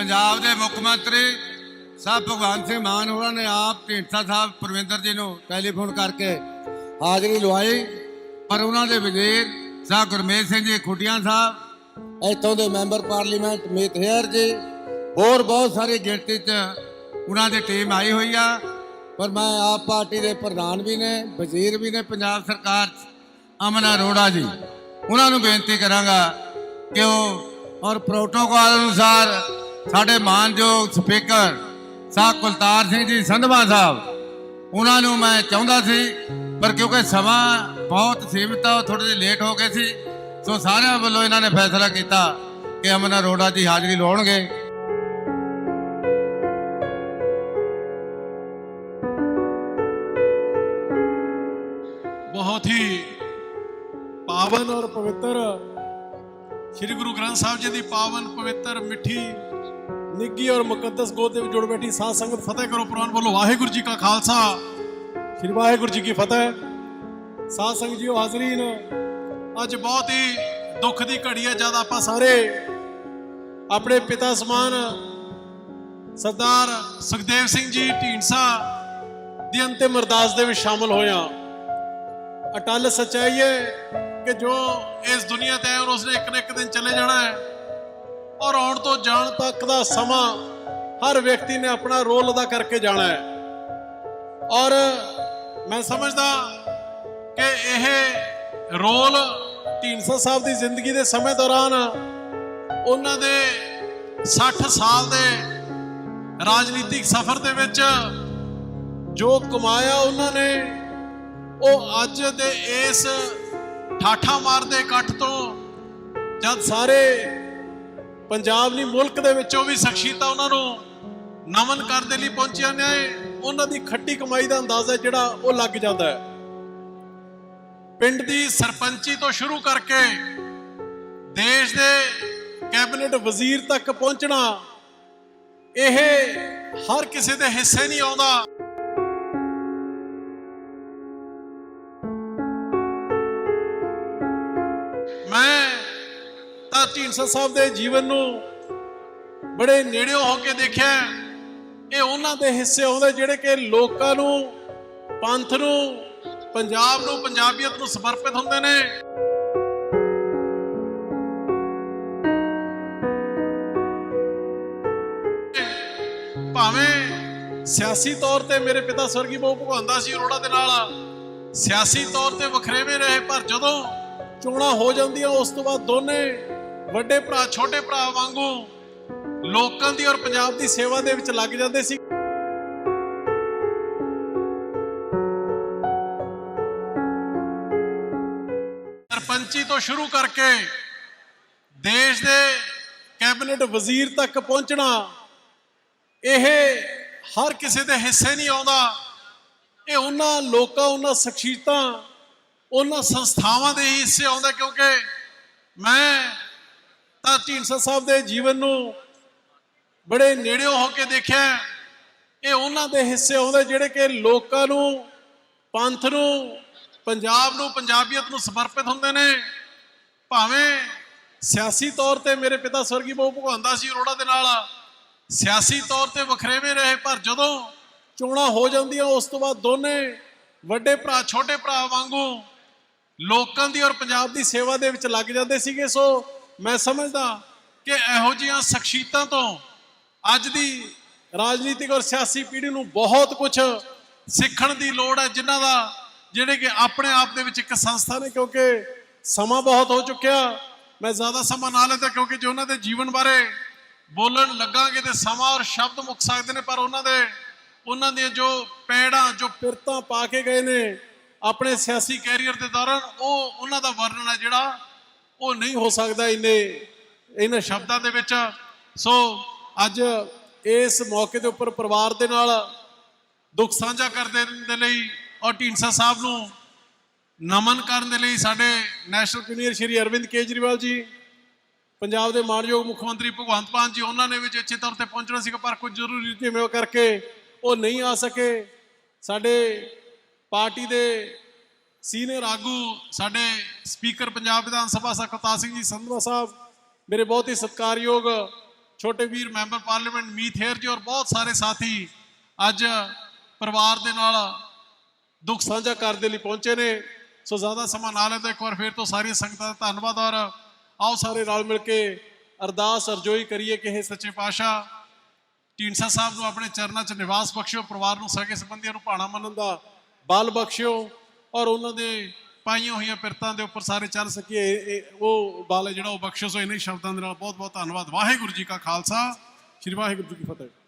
ਪੰਜਾਬ ਦੇ ਮੁੱਖ ਮੰਤਰੀ ਸਾਹਿਬ ਭਗਵੰਤ ਸਿੰਘ ਮਾਨ ਹੋਰਾਂ ਨੇ ਆਪ ਢੀਂਡਸਾ ਸਾਹਿਬ ਪ੍ਰਵਿੰਦਰ ਜੀ ਨੂੰ ਟੈਲੀਫੋਨ ਕਰਕੇ ਹਾਜ਼ਰੀ ਲਵਾਈ, ਪਰ ਉਹਨਾਂ ਦੇ ਵਜ਼ੀਰ ਸਾਹਿਬ ਗੁਰਮੇਜ ਸਿੰਘ ਜੀ ਖੁੱਡੀਆਂ ਸਾਹਿਬ, ਇੱਥੋਂ ਦੇ ਮੈਂਬਰ ਪਾਰਲੀਮੈਂਟ ਮੀਤ ਹੇਅਰ ਜੀ, ਹੋਰ ਬਹੁਤ ਸਾਰੀ ਗਿਣਤੀ 'ਚ ਉਹਨਾਂ ਦੀ ਟੀਮ ਆਈ ਹੋਈ ਆ। ਪਰ ਮੈਂ ਆਪ ਪਾਰਟੀ ਦੇ ਪ੍ਰਧਾਨ ਵੀ ਨੇ, ਵਜ਼ੀਰ ਵੀ ਨੇ, ਪੰਜਾਬ ਸਰਕਾਰ 'ਚ ਅਮਨ ਅਰੋੜਾ ਜੀ। ਉਹਨਾਂ ਨੂੰ ਬੇਨਤੀ ਕਰਾਂਗਾ ਕਿ ਉਹ ਔਰ ਪ੍ਰੋਟੋਕਾਲ ਅਨੁਸਾਰ ਸਾਡੇ ਮਾਨਯੋਗ ਸਪੀਕਰ ਸਾਹਿਬ ਕੁਲਤਾਰ ਸਿੰਘ ਜੀ ਸੰਧਵਾ ਸਾਹਿਬ, ਉਹਨਾਂ ਨੂੰ ਮੈਂ ਚਾਹੁੰਦਾ ਸੀ, ਪਰ ਕਿਉਂਕਿ ਸਮਾਂ ਬਹੁਤ ਸੀਮਿਤ ਆ ਥੋੜੇ ਜਿਹਾ ਲੇਟ ਹੋ ਗਏ ਸੀ, ਸੋ ਸਾਰਿਆਂ ਵੱਲੋਂ ਇਹਨਾਂ ਨੇ ਫੈਸਲਾ ਕੀਤਾ ਕਿ ਅਮਨ ਅਰੋੜਾ ਜੀ ਹਾਜ਼ਰੀ ਲਾਉਣਗੇ। ਬਹੁਤ ਹੀ ਪਾਵਨ ਔਰ ਪਵਿੱਤਰ, ਸ੍ਰੀ ਗੁਰੂ ਗ੍ਰੰਥ ਸਾਹਿਬ ਜੀ ਦੀ ਪਾਵਨ ਪਵਿੱਤਰ ਮਿੱਠੀ ਨਿੱਗੀ ਔਰ ਮੁਕੱਦਸ ਗੋਦ ਦੇ ਵਿੱਚ ਜੁੜ ਬੈਠੀ ਸਾਧ ਸੰਗਤ ਫਤਿਹ ਕਰੋ ਪ੍ਰਵਾਨ ਬੋਲੋ, ਵਾਹਿਗੁਰੂ ਜੀ ਕਾ ਖਾਲਸਾ। ਸ੍ਰੀ ਵਾਹਿਗੁਰੂ ਜੀ ਕੀ ਫਤਿਹ। ਸਾਧ ਸੰਗਤ ਜੀਓ ਹਾਜ਼ਰੀਨ, ਅੱਜ ਬਹੁਤ ਹੀ ਦੁੱਖ ਦੀ ਘੜੀ ਹੈ ਜਦ ਆਪਾਂ ਸਾਰੇ ਆਪਣੇ ਪਿਤਾ ਸਮਾਨ ਸਰਦਾਰ ਸੁਖਦੇਵ ਸਿੰਘ ਜੀ ਢੀਂਡਸਾ ਦੀ ਅੰਤਿਮ ਅਰਦਾਸ ਦੇ ਵਿੱਚ ਸ਼ਾਮਲ ਹੋਇਆ ਅਟਲ ਸੱਚਾਈ ਹੈ ਕਿ ਜੋ ਇਸ ਦੁਨੀਆ ਤੇ ਹੈ ਔਰ ਉਸਨੇ ਇੱਕ ਨਾ ਇੱਕ ਦਿਨ ਚਲੇ ਜਾਣਾ ਹੈ ਔਰ ਆਉਣ ਤੋਂ ਜਾਣ ਤੱਕ ਦਾ ਸਮਾਂ ਹਰ ਵਿਅਕਤੀ ਨੇ ਆਪਣਾ ਰੋਲ ਅਦਾ ਕਰਕੇ ਜਾਣਾ ਹੈ। ਔਰ ਮੈਂ ਸਮਝਦਾ ਕਿ ਇਹ ਰੋਲ ਢੀਂਡਸਾ ਸਾਹਿਬ ਦੀ ਜ਼ਿੰਦਗੀ ਦੇ ਸਮੇਂ ਦੌਰਾਨ ਉਹਨਾਂ ਦੇ 60 ਸਾਲ ਦੇ ਰਾਜਨੀਤਿਕ ਸਫ਼ਰ ਦੇ ਵਿੱਚ ਜੋ ਕਮਾਇਆ ਉਹਨਾਂ ਨੇ, ਉਹ ਅੱਜ ਦੇ ਇਸ ਠਾਠਾ ਮਾਰਦੇ ਇਕੱਠ ਤੋਂ ਜਦ ਸਾਰੇ ਪੰਜਾਬ ਲਈ ਮੁਲਕ ਦੇ ਵਿੱਚੋਂ ਵੀ ਸ਼ਖਸੀਅਤਾਂ ਉਹਨਾਂ ਨੂੰ ਨਮਨ ਕਰਨ ਦੇ ਲਈ ਪਹੁੰਚੀਆਂ ਨੇ। ਉਹਨਾਂ ਦੀ ਖੱਟੀ ਕਮਾਈ ਦਾ ਅੰਦਾਜ਼ਾ ਜਿਹੜਾ ਉਹ ਲੱਗ ਜਾਂਦਾ ਹੈ। ਪਿੰਡ ਦੀ ਸਰਪੰਚੀ ਤੋਂ ਸ਼ੁਰੂ ਕਰਕੇ ਦੇਸ਼ ਦੇ ਕੈਬਨਿਟ ਵਜ਼ੀਰ ਤੱਕ ਪਹੁੰਚਣਾ, ਇਹ ਹਰ ਕਿਸੇ ਦੇ ਹਿੱਸੇ ਨਹੀਂ ਆਉਂਦਾ। ਮੈਂ ਤਾਂ ਢੀਂਡਸਾ ਸਾਹਿਬ ਦੇ ਜੀਵਨ ਨੂੰ ਬੜੇ ਨੇੜਿਓਂ ਹੋ ਕੇ ਦੇਖਿਆ ਇਹ ਉਹਨਾਂ ਦੇ ਹਿੱਸੇ ਆਉਂਦੇ ਜਿਹੜੇ ਕਿ ਲੋਕਾਂ ਨੂੰ, ਪੰਥ ਨੂੰ, ਪੰਜਾਬ ਨੂੰ, ਪੰਜਾਬੀਅਤ ਨੂੰ ਸਮਰਪਿਤ ਹੁੰਦੇ ਨੇ। ਭਾਵੇਂ ਸਿਆਸੀ ਤੌਰ ਤੇ ਮੇਰੇ ਪਿਤਾ ਸਵਰਗੀ ਬਹੁ ਭਗਵਾਨਦਾ ਸੀ, ਅਰੋੜਾ ਦੇ ਨਾਲ ਸਿਆਸੀ ਤੌਰ ਤੇ ਵਖਰੇਵੇਂ ਰਹੇ, ਪਰ ਜਦੋਂ ਚੋਣਾਂ ਹੋ ਜਾਂਦੀਆਂ, ਉਸ ਤੋਂ ਬਾਅਦ ਦੋਨੇ ਵੱਡੇ ਭਰਾ, ਛੋਟੇ ਭਰਾ ਵਾਂਗੂ ਲੋਕਾਂ ਦੀ ਔਰ ਪੰਜਾਬ ਦੀ ਸੇਵਾ ਦੇ ਵਿੱਚ ਲੱਗ ਜਾਂਦੇ ਸੀ। ਸਰਪੰਚੀ ਤੋਂ ਸ਼ੁਰੂ ਕਰਕੇ ਦੇਸ਼ ਦੇ ਕੈਬਨਿਟ ਵਜ਼ੀਰ ਤੱਕ ਪਹੁੰਚਣਾ, ਇਹ ਹਰ ਕਿਸੇ ਦੇ ਹਿੱਸੇ ਨਹੀਂ ਆਉਂਦਾ। ਇਹ ਉਹਨਾਂ ਲੋਕਾਂ, ਉਹਨਾਂ ਸ਼ਖਸੀਅਤਾਂ, ਉਹਨਾਂ ਸੰਸਥਾਵਾਂ ਦੇ ਹੀ ਹਿੱਸੇ ਆਉਂਦਾ ਕਿਉਂਕਿ ਮੈਂ ਢੀਂਡਸਾ ਸਾਹਿਬ ਦੇ ਜੀਵਨ ਨੂੰ ਬੜੇ ਨੇੜਿਓਂ ਹੋ ਕੇ ਦੇਖਿਆ ਇਹ ਉਹਨਾਂ ਦੇ ਹਿੱਸੇ ਆਉਂਦੇ ਜਿਹੜੇ ਕਿ ਲੋਕਾਂ ਨੂੰ, ਪੰਥ ਨੂੰ, ਪੰਜਾਬ ਨੂੰ, ਪੰਜਾਬੀਅਤ ਨੂੰ ਸਮਰਪਿਤ ਹੁੰਦੇ ਨੇ। ਭਾਵੇਂ ਸਿਆਸੀ ਤੌਰ ਤੇ ਮੇਰੇ ਪਿਤਾ ਸਵਰਗੀ ਬਹੁ ਭਗਵਾਨਦਾ ਸੀ ਅਰੋੜਾ ਦੇ ਨਾਲ, ਸਿਆਸੀ ਤੌਰ ਤੇ ਵਖਰੇਵੇਂ ਰਹੇ, ਪਰ ਜਦੋਂ ਚੋਣਾਂ ਹੋ ਜਾਂਦੀਆਂ, ਉਸ ਤੋਂ ਬਾਅਦ ਦੋਨੇ ਵੱਡੇ ਭਰਾ, ਛੋਟੇ ਭਰਾ ਵਾਂਗੂ ਲੋਕਾਂ ਦੀ ਔਰ ਪੰਜਾਬ ਦੀ ਸੇਵਾ ਦੇ ਵਿੱਚ ਲੱਗ ਜਾਂਦੇ ਸੀਗੇ। ਸੋ ਮੈਂ ਸਮਝਦਾ ਕਿ ਇਹੋ ਜਿਹੀਆਂ ਸ਼ਖਸੀਅਤਾਂ ਤੋਂ ਅੱਜ ਦੀ ਰਾਜਨੀਤਿਕ ਔਰ ਸਿਆਸੀ ਪੀੜ੍ਹੀ ਨੂੰ ਬਹੁਤ ਕੁਝ ਸਿੱਖਣ ਦੀ ਲੋੜ ਹੈ, ਜਿਨ੍ਹਾਂ ਦਾ ਜਿਹੜੇ ਕਿ ਆਪਣੇ ਆਪ ਦੇ ਵਿੱਚ ਇੱਕ ਸੰਸਥਾ ਨੇ, ਕਿਉਂਕਿ ਸਮਾਂ ਬਹੁਤ ਹੋ ਚੁੱਕਿਆ। ਮੈਂ ਜ਼ਿਆਦਾ ਸਮਾਂ ਨਾ ਲੈਂਦਾ, ਕਿਉਂਕਿ ਜੇ ਉਹਨਾਂ ਦੇ ਜੀਵਨ ਬਾਰੇ ਬੋਲਣ ਲੱਗਾਂਗੇ ਤੇ ਸਮਾਂ ਔਰ ਸ਼ਬਦ ਮੁੱਕ ਸਕਦੇ ਨੇ, ਪਰ ਉਹਨਾਂ ਦੇ, ਉਹਨਾਂ ਦੀਆਂ ਜੋ ਪੈੜਾਂ, ਜੋ ਪਿਰਤਾਂ ਪਾ ਕੇ ਗਏ ਨੇ ਆਪਣੇ ਸਿਆਸੀ ਕੈਰੀਅਰ ਦੇ ਦੌਰਾਨ, ਉਹ ਉਹਨਾਂ ਦਾ ਵਰਣਨ ਹੈ ਜਿਹੜਾ ਉਹ ਨਹੀਂ ਹੋ ਸਕਦਾ ਇੰਨੇ, ਇਹਨਾਂ ਸ਼ਬਦਾਂ ਦੇ ਵਿੱਚ। ਸੋ ਅੱਜ ਇਸ ਮੌਕੇ ਦੇ ਉੱਪਰ ਪਰਿਵਾਰ ਦੇ ਨਾਲ ਦੁੱਖ ਸਾਂਝਾ ਕਰਦੇ ਦੇ ਲਈ ਔਰ ਢੀਂਡਸਾ ਸਾਹਿਬ ਨੂੰ ਨਮਨ ਕਰਨ ਦੇ ਲਈ ਸਾਡੇ ਨੈਸ਼ਨਲ ਪ੍ਰੀਮੀਅਰ ਸ਼੍ਰੀ ਅਰਵਿੰਦ ਕੇਜਰੀਵਾਲ ਜੀ, ਪੰਜਾਬ ਦੇ ਮਾਨਯੋਗ ਮੁੱਖ ਮੰਤਰੀ ਭਗਵੰਤ ਮਾਨ ਜੀ, ਉਹਨਾਂ ਨੇ ਵੀ ਅੱਛੇ ਤੌਰ ਤੇ ਪਹੁੰਚਣਾ ਸੀਗਾ, ਪਰ ਕੁਝ ਜ਼ਰੂਰੀ ਜਿਵੇਂ ਕਰਕੇ ਉਹ ਨਹੀਂ ਆ ਸਕੇ। ਸਾਡੇ ਪਾਰਟੀ ਦੇ ਸੀਨੀਅਰ ਆਗੂ ਸਾਡੇ ਸਪੀਕਰ ਪੰਜਾਬ ਵਿਧਾਨ ਸਭਾ ਸਰਕਤਾ ਸਿੰਘ ਜੀ ਸੰਧਵਾ ਸਾਹਿਬ, ਮੇਰੇ ਬਹੁਤ ਹੀ ਸਤਿਕਾਰਯੋਗ ਛੋਟੇ ਵੀਰ ਮੈਂਬਰ ਪਾਰਲੀਮੈਂਟ ਮੀਤ ਹੇਰ ਜੀ ਔਰ ਬਹੁਤ ਸਾਰੇ ਸਾਥੀ ਅੱਜ ਪਰਿਵਾਰ ਦੇ ਨਾਲ ਦੁੱਖ ਸਾਂਝਾ ਕਰਨ ਦੇ ਲਈ ਪਹੁੰਚੇ ਨੇ। ਸੋ ਜ਼ਿਆਦਾ ਸਮਾਂ ਨਾ ਲੈਂਦਾ, ਇੱਕ ਵਾਰ ਫੇਰ ਤੋਂ ਸਾਰੀਆਂ ਸੰਗਤਾਂ ਦਾ ਧੰਨਵਾਦ ਔਰ ਆਓ ਸਾਰੇ ਰਲ ਮਿਲ ਕੇ ਅਰਦਾਸ ਅਰਜ਼ੋਈ ਕਰੀਏ ਕਿ ਇਹ ਸੱਚੇ ਪਾਤਸ਼ਾਹ ਢੀਂਡਸਾ ਸਾਹਿਬ ਨੂੰ ਆਪਣੇ ਚਰਨਾਂ 'ਚ ਨਿਵਾਸ ਬਖਸ਼ਿਓ, ਪਰਿਵਾਰ ਨੂੰ ਸਕੇ ਸੰਬੰਧੀਆਂ ਨੂੰ ਭਾਣਾ ਮੰਨਣ ਦਾ ਬਲ ਬਖਸ਼ਿਓ। ਔਰ ਉਹਨਾਂ ਦੇ ਪਾਈਆਂ ਹੋਈਆਂ ਪਿਰਤਾਂ ਦੇ ਉੱਪਰ ਸਾਰੇ ਚੱਲ ਸਕੀਏ ਇਹ- ਉਹ ਬਾਲ ਹੈ ਜਿਹੜਾ ਉਹ ਬਖਸ਼ਿਸ਼ ਹੋਏ ਇਹਨਾਂ ਸ਼ਬਦਾਂ ਦੇ ਨਾਲ ਬਹੁਤ ਬਹੁਤ ਧੰਨਵਾਦ। ਵਾਹਿਗੁਰੂ ਜੀ ਕਾ ਖਾਲਸਾ, ਸ੍ਰੀ ਵਾਹਿਗੁਰੂ ਜੀ ਕੀ ਫਤਿਹ।